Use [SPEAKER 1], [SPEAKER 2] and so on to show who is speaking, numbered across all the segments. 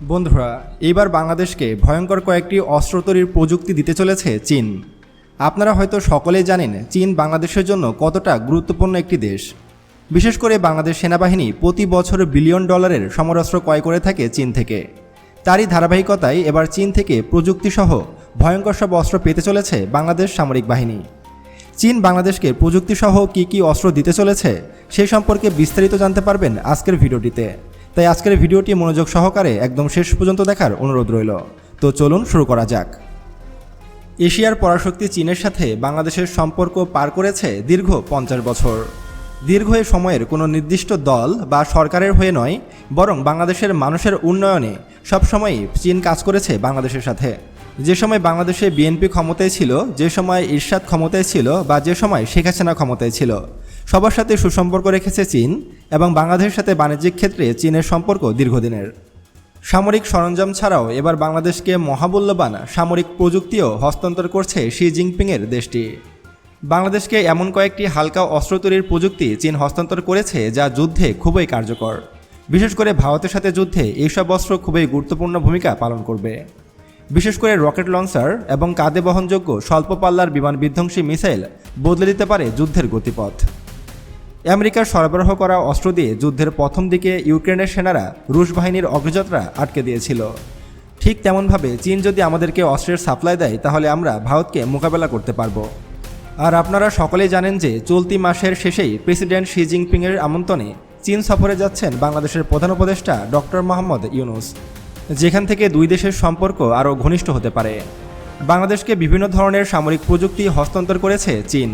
[SPEAKER 1] বন্ধুরা এইবার বাংলাদেশকে ভয়ঙ্কর কয়েকটি অস্ত্র তৈরির প্রযুক্তি দিতে চলেছে চীন। আপনারা হয়তো সকলেই জানেন, চীন বাংলাদেশের জন্য কতটা গুরুত্বপূর্ণ একটি দেশ। বিশেষ করে বাংলাদেশ সেনাবাহিনী প্রতি বছর বিলিয়ন ডলারের সমরাস্ত্র ক্রয় করে থাকে চীন থেকে। তারই ধারাবাহিকতায় এবার চীন থেকে প্রযুক্তিসহ ভয়ঙ্কর সব অস্ত্র পেতে চলেছে বাংলাদেশ সামরিক বাহিনী। চীন বাংলাদেশকে প্রযুক্তিসহ কী কী অস্ত্র দিতে চলেছে সেই সম্পর্কে বিস্তারিত জানতে পারবেন আজকের ভিডিওটিতে। তাই আজকের ভিডিওটি মনোযোগ সহকারে একদম শেষ পর্যন্ত দেখার অনুরোধ রইল। তো চলুন শুরু করা যাক। এশিয়ার পরাশক্তি চীনের সাথে বাংলাদেশের সম্পর্ক পার করেছে দীর্ঘ পঞ্চাশ বছর। দীর্ঘ এ সময়ের কোনো নির্দিষ্ট দল বা সরকারের হয়ে নয়, বরং বাংলাদেশের মানুষের উন্নয়নে সবসময়ই চীন কাজ করেছে বাংলাদেশের সাথে। যে সময় বাংলাদেশে বিএনপি ক্ষমতায় ছিল, যে সময় ইরশাদ ক্ষমতায় ছিল বা যে সময় শেখ হাসিনা ক্ষমতায় ছিল। সবার সাথে সুসম্পর্ক রেখেছে চীন এবং বাংলাদেশের সাথে বাণিজ্যিক ক্ষেত্রে চীনের সম্পর্ক দীর্ঘদিনের। সামরিক সরঞ্জাম ছাড়াও এবার বাংলাদেশকে মহামূল্যবান সামরিক প্রযুক্তিও হস্তান্তর করছে শি জিনপিংয়ের দেশটি। বাংলাদেশকে এমন কয়েকটি হালকা অস্ত্র তৈরির প্রযুক্তি চীন হস্তান্তর করেছে যা যুদ্ধে খুবই কার্যকর। বিশেষ করে ভারতের সাথে যুদ্ধে এইসব অস্ত্র খুবই গুরুত্বপূর্ণ ভূমিকা পালন করবে। বিশেষ করে রকেট লঞ্চার এবং কাঁধে বহনযোগ্য স্বল্প পাল্লার বিমান বিধ্বংসী মিসাইল বদলে দিতে পারে যুদ্ধের গতিপথ। আমেরিকার সরবরাহ করা অস্ত্র দিয়ে যুদ্ধের প্রথম দিকে ইউক্রেনের সেনারা রুশ বাহিনীর অগ্রযাত্রা আটকে দিয়েছিল। ঠিক তেমনভাবে চীন যদি আমাদেরকে অস্ত্রের সাপ্লাই দেয়, তাহলে আমরা ভারতকে মোকাবেলা করতে পারব। আর আপনারা সকলেই জানেন যে চলতি মাসের শেষেই প্রেসিডেন্ট শি জিনপিংয়ের আমন্ত্রণে চীন সফরে যাচ্ছেন বাংলাদেশের প্রধান উপদেষ্টা ডক্টর মোহাম্মদ ইউনুস। যেখান থেকে দুই দেশের সম্পর্ক আরও ঘনিষ্ঠ হতে পারে। বাংলাদেশকে বিভিন্ন ধরনের সামরিক প্রযুক্তি হস্তান্তর করেছে চীন।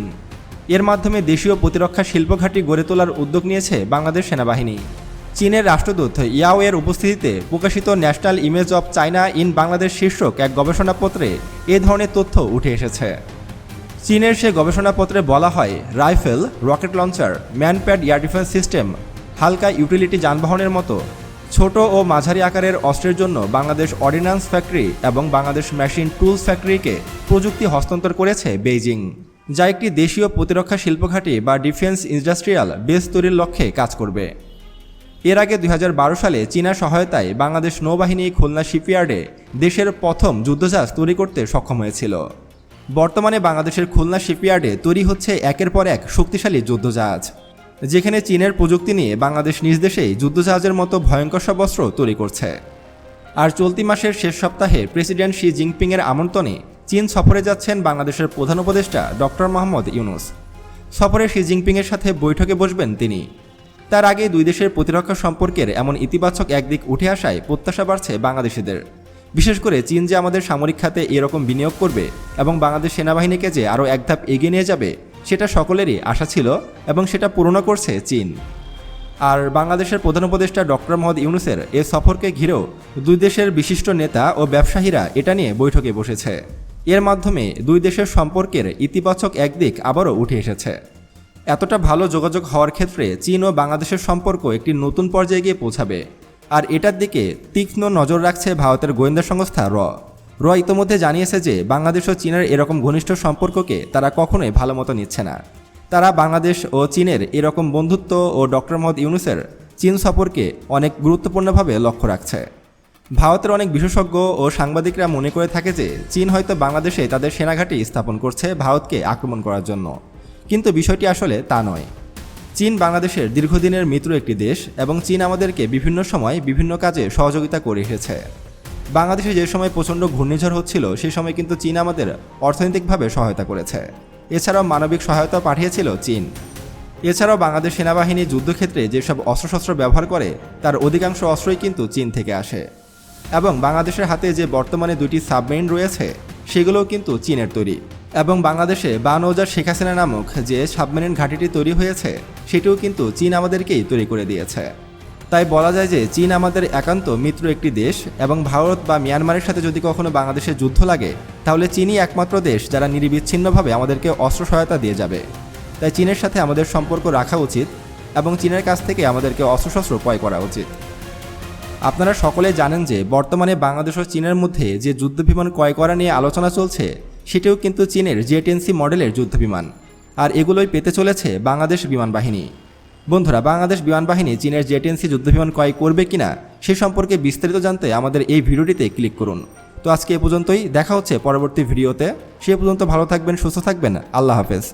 [SPEAKER 1] এর মাধ্যমে দেশীয় প্রতিরক্ষা শিল্পঘাটি গড়ে তোলার উদ্যোগ নিয়েছে বাংলাদেশ সেনাবাহিনী। চীনের রাষ্ট্রদূত ইয়াও এর উপস্থিতিতে প্রকাশিত national image of China in Bangladesh শীর্ষক এক গবেষণাপত্রে এ ধরনের তথ্য উঠে এসেছে। চীনের সে গবেষণাপত্রে বলা হয়, rifle, rocket launcher, manpad air defence system, হালকা ইউটিলিটি যানবাহনের মতো ছোট ও মাঝারি আকারের অস্ত্রের জন্য বাংলাদেশ অর্ডিন্যান্স ফ্যাক্টরি এবং বাংলাদেশ মেশিন টুলস ফ্যাক্টরিকে প্রযুক্তি হস্তান্তর করেছে বেইজিং। যা একটি দেশীয় প্রতিরক্ষা শিল্পঘাটি বা ডিফেন্স ইন্ডাস্ট্রিয়াল বেস তৈরির লক্ষ্যে কাজ করবে। এর আগে দুই হাজার বারো সালে চীনা সহায়তায় বাংলাদেশ নৌবাহিনী খুলনা শিপইয়ার্ডে দেশের প্রথম যুদ্ধজাহাজ তৈরি করতে সক্ষম হয়েছিল। বর্তমানে বাংলাদেশের খুলনা শিপইয়ার্ডে তৈরি হচ্ছে একের পর এক শক্তিশালী যুদ্ধজাহাজ, যেখানে চীনের প্রযুক্তি নিয়ে বাংলাদেশ নিজ দেশেই যুদ্ধজাহাজের মতো ভয়ঙ্কর সব অস্ত্র তৈরি করছে। আর চলতি মাসের শেষ সপ্তাহে প্রেসিডেন্ট শি জিনপিংয়ের আমন্ত্রণে চীন সফরে যাচ্ছেন বাংলাদেশের প্রধান উপদেষ্টা ডক্টর মোহাম্মদ ইউনুস। সফরে শি জিনপিংয়ের সাথে বৈঠকে বসবেন তিনি। তার আগে দুই দেশের প্রতিরক্ষা সম্পর্কের এমন ইতিবাচক একদিক উঠে আসায় প্রত্যাশা বাড়ছে বাংলাদেশিদের। বিশেষ করে চীন যে আমাদের সামরিক খাতে এরকম বিনিয়োগ করবে এবং বাংলাদেশ সেনাবাহিনীকে যে আরও এক ধাপ এগিয়ে নিয়ে যাবে, সেটা সকলেরই আশা ছিল এবং সেটা পূরণ করছে চীন। আর বাংলাদেশের প্রধান উপদেষ্টা ডক্টর মোহাম্মদ ইউনুসের এ সফরকে ঘিরেও দুই দেশের বিশিষ্ট নেতা ও ব্যবসায়ীরা এটা নিয়ে বৈঠকে বসেছে। এর মাধ্যমে দুই দেশের সম্পর্কের ইতিবাচক একদিক আবারও উঠে এসেছে। এতটা ভালো যোগাযোগ হওয়ার ক্ষেত্রে চীন ও বাংলাদেশের সম্পর্ক একটি নতুন পর্যায়ে গিয়ে পৌঁছাবে। আর এটার দিকে তীক্ষ্ণ নজর রাখছে ভারতের গোয়েন্দা সংস্থা র। র ইতোমধ্যে জানিয়েছে যে বাংলাদেশ ও চীনের এরকম ঘনিষ্ঠ সম্পর্ককে তারা কখনোই ভালো মতো নিচ্ছে না। তারা বাংলাদেশ ও চীনের এরকম বন্ধুত্ব ও ডক্টর মোহাম্মদ ইউনুসের চীন সফরকে অনেক গুরুত্বপূর্ণভাবে লক্ষ্য রাখছে। ভারতের অনেক বিশেষজ্ঞ ও সাংবাদিকরা মনে করে থাকে যে চীন হয়তো বাংলাদেশে তাদের সেনাঘাঁটি স্থাপন করছে ভারতকে আক্রমণ করার জন্য। কিন্তু বিষয়টি আসলে তা নয়। চীন বাংলাদেশের দীর্ঘদিনের মিত্র একটি দেশ এবং চীন আমাদেরকে বিভিন্ন সময় বিভিন্ন কাজে সহযোগিতা করে এসেছে। বাংলাদেশে যে সময় প্রচণ্ড ঘূর্ণিঝড় হচ্ছিল সেই সময় কিন্তু চীন আমাদের অর্থনৈতিকভাবে সহায়তা করেছে। এছাড়াও মানবিক সহায়তা পাঠিয়েছিল চীন। এছাড়াও বাংলাদেশ সেনাবাহিনী যুদ্ধক্ষেত্রে যেসব অস্ত্রশস্ত্র ব্যবহার করে, তার অধিকাংশ অস্ত্রই কিন্তু চীন থেকে আসে। এবং বাংলাদেশের হাতে যে বর্তমানে দুটি সাবমেরিন রয়েছে, সেগুলোও কিন্তু চীনের তৈরি। এবং বাংলাদেশে বানৌজার শেখ হাসিনা নামক যে সাবমেরিন ঘাঁটিটি তৈরি হয়েছে, সেটিও কিন্তু চীন আমাদেরকেই তৈরি করে দিয়েছে। তাই বলা যায় যে চীন আমাদের একান্ত মিত্র একটি দেশ এবং ভারত বা মিয়ানমারের সাথে যদি কখনো বাংলাদেশে যুদ্ধ লাগে, তাহলে চীনই একমাত্র দেশ যারা নিরবিচ্ছিন্নভাবে আমাদেরকে অস্ত্র সহায়তা দিয়ে যাবে। তাই চীনের সাথে আমাদের সম্পর্ক রাখা উচিত এবং চীনের কাছ থেকে আমাদেরকে অস্ত্রশস্ত্র ক্রয় করা উচিত। আপনারা সকলে জানেন যে বর্তমানে বাংলাদেশ ও চীনের মধ্যে যে যুদ্ধবিমান ক্রয় করা নিয়ে আলোচনা চলছে, সেটিও কিন্তু চীনের জেটেন্সি মডেলের যুদ্ধবিমান। আর এগুলোই পেতে চলেছে বাংলাদেশ বিমান বাহিনী। বন্ধুরা, বাংলাদেশ বিমান বাহিনী চীনের জেটেন্সি যুদ্ধবিমান ক্রয় করবে কিনা, সে সম্পর্কে বিস্তারিত জানতে আমাদের এই ভিডিওটিতে ক্লিক করুন। তো আজকে এ পর্যন্তই, দেখা হচ্ছে পরবর্তী ভিডিওতে। সে পর্যন্ত ভালো থাকবেন, সুস্থ থাকবেন, আল্লাহ হাফেজ।